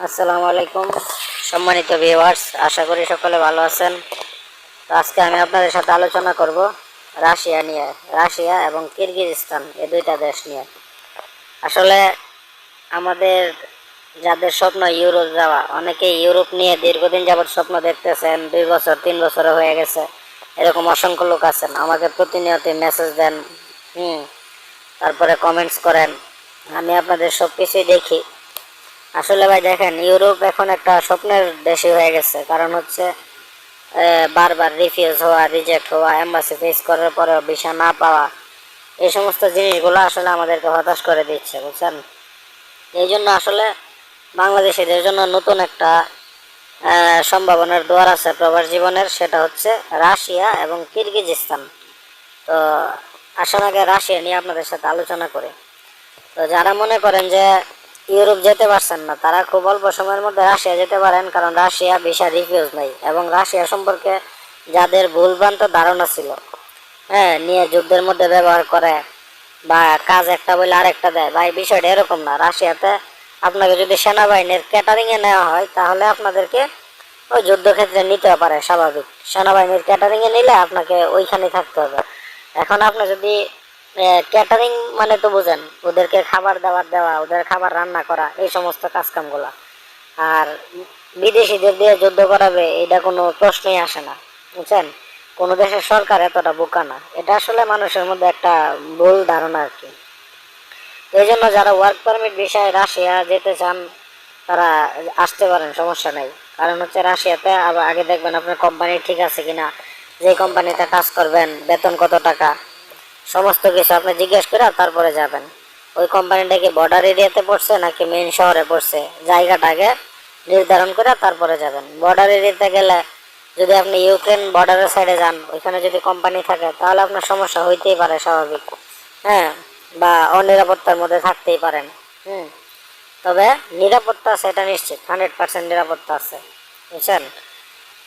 আসসালামু আলাইকুম, সম্মানিত ভিউয়ার্স আশা করি সকলে ভালো আছেন। তো আজকে আমি আপনাদের সাথে আলোচনা করব রাশিয়া নিয়ে, রাশিয়া এবং কিরগিজস্তান, এই দুইটা দেশ নিয়ে। আসলে আমাদের যাদের স্বপ্ন ইউরোপ যাওয়া, অনেকে ইউরোপ নিয়ে দীর্ঘদিন যাবৎ স্বপ্ন দেখতেছেন, দুই বছর, তিন বছর হয়ে গেছে, এরকম অসংখ্য লোক আছেন। আমাকে প্রতিনিয়ত মেসেজ দেন, হুম, তারপরে কমেন্টস করেন। আমি আপনাদের সব কিছুই দেখি। আসলে ভাই দেখেন, ইউরোপ এখন একটা স্বপ্নের দেশে হয়ে গেছে। কারণ হচ্ছে বারবার রিফিউজ হওয়া রিজেক্ট হওয়া এম্বাসি ফেস করার পরেও ভিসা না পাওয়া, এই সমস্ত জিনিসগুলো আসলে আমাদেরকে হতাশ করে দিচ্ছে, বুঝছেন? এই জন্য আসলে বাংলাদেশিদের জন্য নতুন একটা সম্ভাবনার দুয়ার আছে প্রবাস জীবনের, সেটা হচ্ছে রাশিয়া এবং কিরগিজস্তান। তো আসার আগে রাশিয়া নিয়ে আপনাদের সাথে আলোচনা করে। তো যারা মনে করেন যে ইউরোপ যেতে পারছেন না। তারা খুব অল্প সময়ের মধ্যে রাশিয়া যেতে পারেন, কারণ রাশিয়া ভিসা রিফিউজ নেই এবং রাশিয়া সম্পর্কে যাদের ভুলভ্রান্ত ধারণা ছিল হ্যাঁ নিয়ে যুদ্ধের মধ্যে ব্যবহার করে বা কাজ একটা বলে আরেকটা দেয়, ভাই, বিষয়টা এরকম না। রাশিয়াতে আপনাকে যদি সেনাবাহিনীর ক্যাটারিংয়ে নেওয়া হয়, তাহলে আপনাদেরকে ওই যুদ্ধক্ষেত্রে নিতে পারে, স্বাভাবিক। সেনাবাহিনীর ক্যাটারিংয়ে নিলে আপনাকে ওইখানে থাকতে হবে। এখন আপনি যদি ক্যাটারিং মানে তো বুঝেন, ওদেরকে খাবার দাবার দেওয়া, ওদের খাবার রান্না করা, এই সমস্ত কাজকামগুলা। আর বিদেশিদের দিয়ে যুদ্ধ করাবে, এটা কোনো প্রশ্নই আসে না, বুঝছেন? কোনো দেশের সরকার এতটা বোকা না। এটা আসলে মানুষের মধ্যে একটা ভুল ধারণা আর কি। এই জন্য যারা ওয়ার্ক পারমিট বিষয়ে রাশিয়া যেতে চান, তারা আসতে পারেন, সমস্যা নেই। কারণ হচ্ছে রাশিয়াতে আবার আগে দেখবেন আপনার কোম্পানি ঠিক আছে কিনা যে কোম্পানিতে কাজ করবেন, বেতন কত টাকা সমস্ত কিছু আপনি জিজ্ঞেস করে তারপরে যাবেন। ওই কোম্পানিটা কি বর্ডার এরিয়াতে পড়ছে নাকি মেন শহরে পড়ছে? জায়গাটাকে নির্ধারণ করে তারপরে যাবেন। বর্ডার এরিয়াতে গেলে যদি আপনি ইউক্রেন বর্ডারের সাইডে যান, ওইখানে যদি কোম্পানি থাকে, তাহলে আপনার সমস্যা হইতেই পারে স্বাভাবিক। হ্যাঁ? বা অনিরাপত্তার মধ্যে থাকতেই পারেন। হুম? তবে নিরাপত্তা সেটা নিশ্চিত হান্ড্রেড পার্সেন্ট নিরাপত্তা আছে। বুঝছেন?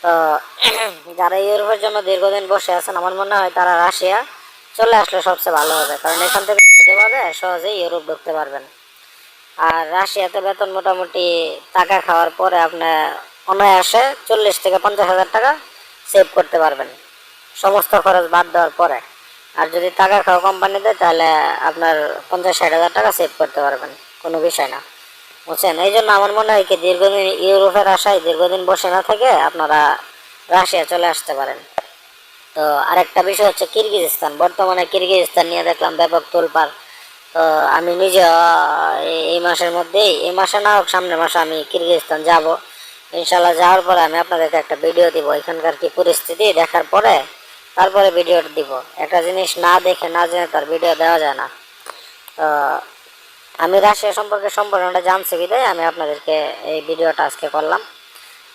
তো, যারা ইউরোপের জন্য দীর্ঘদিন বসে আছেন, আমার মনে হয় তারা রাশিয়া চলে আসলে সবচেয়ে ভালো হবে, কারণ এখান থেকে যেতে পারবে সহজেই ইউরোপ ঢুকতে পারবেন। আর রাশিয়াতে বেতন মোটামুটি টাকা খাওয়ার পরে আপনি অনায়াসে চল্লিশ থেকে পঞ্চাশ হাজার টাকা সেভ করতে পারবেন, সমস্ত খরচ বাদ দেওয়ার পরে। আর যদি টাকা খাওয়া কোম্পানি দেয়, তাহলে আপনার পঞ্চাশ ষাট হাজার টাকা সেভ করতে পারবেন, কোনো বিষয় না। বুঝছেন? এই জন্য আমার মনে হয় কি, দীর্ঘদিন ইউরোপের আশায় দীর্ঘদিন বসে না থেকে আপনারা রাশিয়া চলে আসতে পারেন। তো আরেকটা বিষয় হচ্ছে কিরগিজস্তান। বর্তমানে কিরগিজস্তান নিয়ে দেখলাম ব্যাপক তোলপাড়। তো আমি নিজে এই- এই মাসের মধ্যেই, এই মাসে না হোক, সামনের মাসে আমি কিরগিজস্তান যাব। ইনশাল্লাহ যাওয়ার পরে আমি আপনাদেরকে একটা ভিডিও দিব। এখানকার কি পরিস্থিতি দেখার পরে তারপরে ভিডিওটা দিব। একটা জিনিস না দেখে, না জেনে তার ভিডিও দেওয়া যায় না। তো আমি রাশিয়া সম্পর্কে সম্পূর্ণটা জানছি বিদায়। আমি আপনাদেরকে এই ভিডিওটা আজকে করলাম।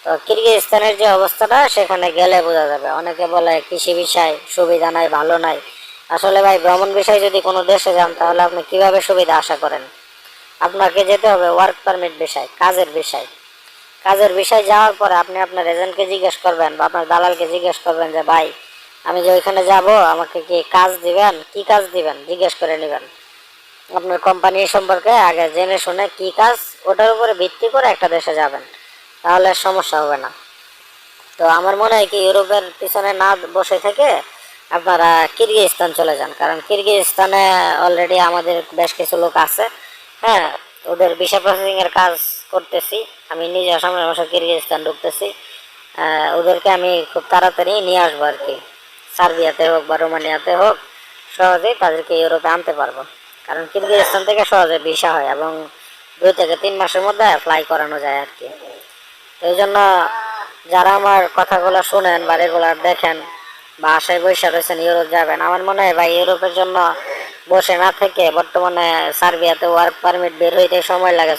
তো কিরগিজস্তানের যে অবস্থাটা, সেখানে গেলে বোঝা যাবে। অনেকে বলে কৃষি বিষয় সুবিধা নাই, ভালো নাই। আসলে ভাই, ভ্রমণ বিষয় যদি কোনো দেশে যান, তাহলে আপনি কীভাবে সুবিধা আশা করেন? আপনাকে যেতে হবে ওয়ার্ক পারমিট বিষয়, কাজের বিষয়। কাজের বিষয় যাওয়ার পরে আপনি আপনার এজেন্টকে জিজ্ঞেস করবেন বা আপনার দালালকে জিজ্ঞেস করবেন যে, ভাই, আমি যে ওইখানে যাব, আমাকে কি কাজ দিবেন? কি কাজ দিবেন? জিজ্ঞেস করে নেবেন। আপনার কোম্পানি সম্পর্কে আগে জেনে শুনে কি কাজ, ওটার উপরে ভিত্তি করে একটা দেশে যাবেন। তাহলে সমস্যা হবে না। তো আমার মনে হয় কি, ইউরোপের পিছনে না বসে থেকে আপনারা কিরগিজস্তান চলে যান। কারণ কিরগিজস্তানে অলরেডি আমাদের বেশ কিছু লোক আছে। হ্যাঁ ওদের ভিসা প্রসেসিং এর কাজ করতেছি। আমি নিজে সামনের মাসে কিরগিজস্তান ঢুকতেছি। ওদেরকে আমি খুব তাড়াতাড়ি নিয়ে আসব আর কি। সার্বিয়াতে হোক বা রোমানিয়াতে হোক, সহজেই তাদেরকে ইউরোপে আনতে পারব। কারণ কিরগিজস্তান থেকে সহজে ভিসা হয় এবং দুই থেকে তিন মাসের মধ্যে অ্যাপ্লাই করানো যায় আর কি। এই জন্য যারা আমার কথাগুলো শুনেন বা রেগুলার দেখেন বা আশায় বৈশা রয়েছেন, ইউরোপ যাবেন, আমার মনে হয় ভাই ইউরোপের জন্য বসে না থেকে বর্তমানে সার্বিয়াতে ওয়ার্ক পারমিট বের হইতে সময় লাগে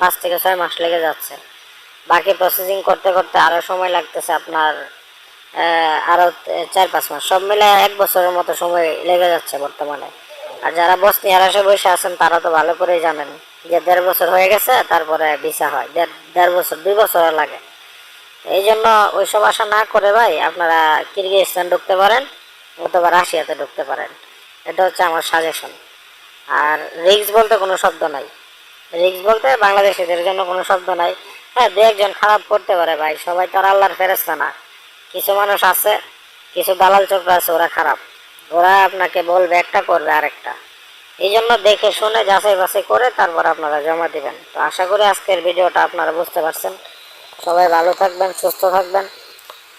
পাঁচ থেকে ছয় মাস লেগে যাচ্ছে। বাকি প্রসেসিং করতে করতে আরও সময় লাগতেছে আপনার আরও চার পাঁচ মাস। সব মিলে এক বছরের মতো সময় লেগে যাচ্ছে বর্তমানে। আর যারা বসনিয়ার আসে বসে আছেন, তারা তো ভালো করেই জানেন। যে দেড় বছর হয়ে গেছে, তারপরে ভিসা হয়। দেড় দেড় বছর, দুই বছর লাগে। এই জন্য ওইসব আশা না করে ভাই, আপনারা কিরগিজস্তান ঢুকতে পারেন, অথবা রাশিয়াতে ঢুকতে পারেন। এটা হচ্ছে আমার সাজেশন আর রিক্স বলতে কোনো শব্দ নাই। রিক্স বলতে বাংলাদেশিদের জন্য কোনো শব্দ নাই। হ্যাঁ দু একজন খারাপ করতে পারে ভাই, সবাই তো আর আল্লাহর ফেরেস্তা না। কিছু মানুষ আছে, কিছু দালাল চক্র আছে, ওরা খারাপ। ওরা আপনাকে বলবে একটা করবে আরেকটা। এই জন্য দেখে শুনে যাচাই বাছাই করে তারপর আপনারা জমা দিবেন। তো আশা করি আজকের ভিডিওটা আপনারা বুঝতে পারছেন। সবাই ভালো থাকবেন, সুস্থ থাকবেন।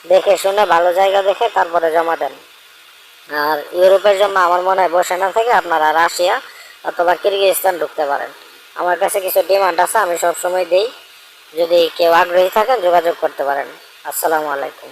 দেখে শুনে ভালো জায়গা দেখে তারপরে জমা দেন। আর ইউরোপের জন্য আমার মনে হয় বসে না থেকে আপনারা রাশিয়া অথবা কিরগিজস্তান ঢুকতে পারেন। আমার কাছে কিছু ডিমান্ড আছে, আমি সবসময় দিই। যদি কেউ আগ্রহী থাকেন যোগাযোগ করতে পারেন। আসসালামু আলাইকুম।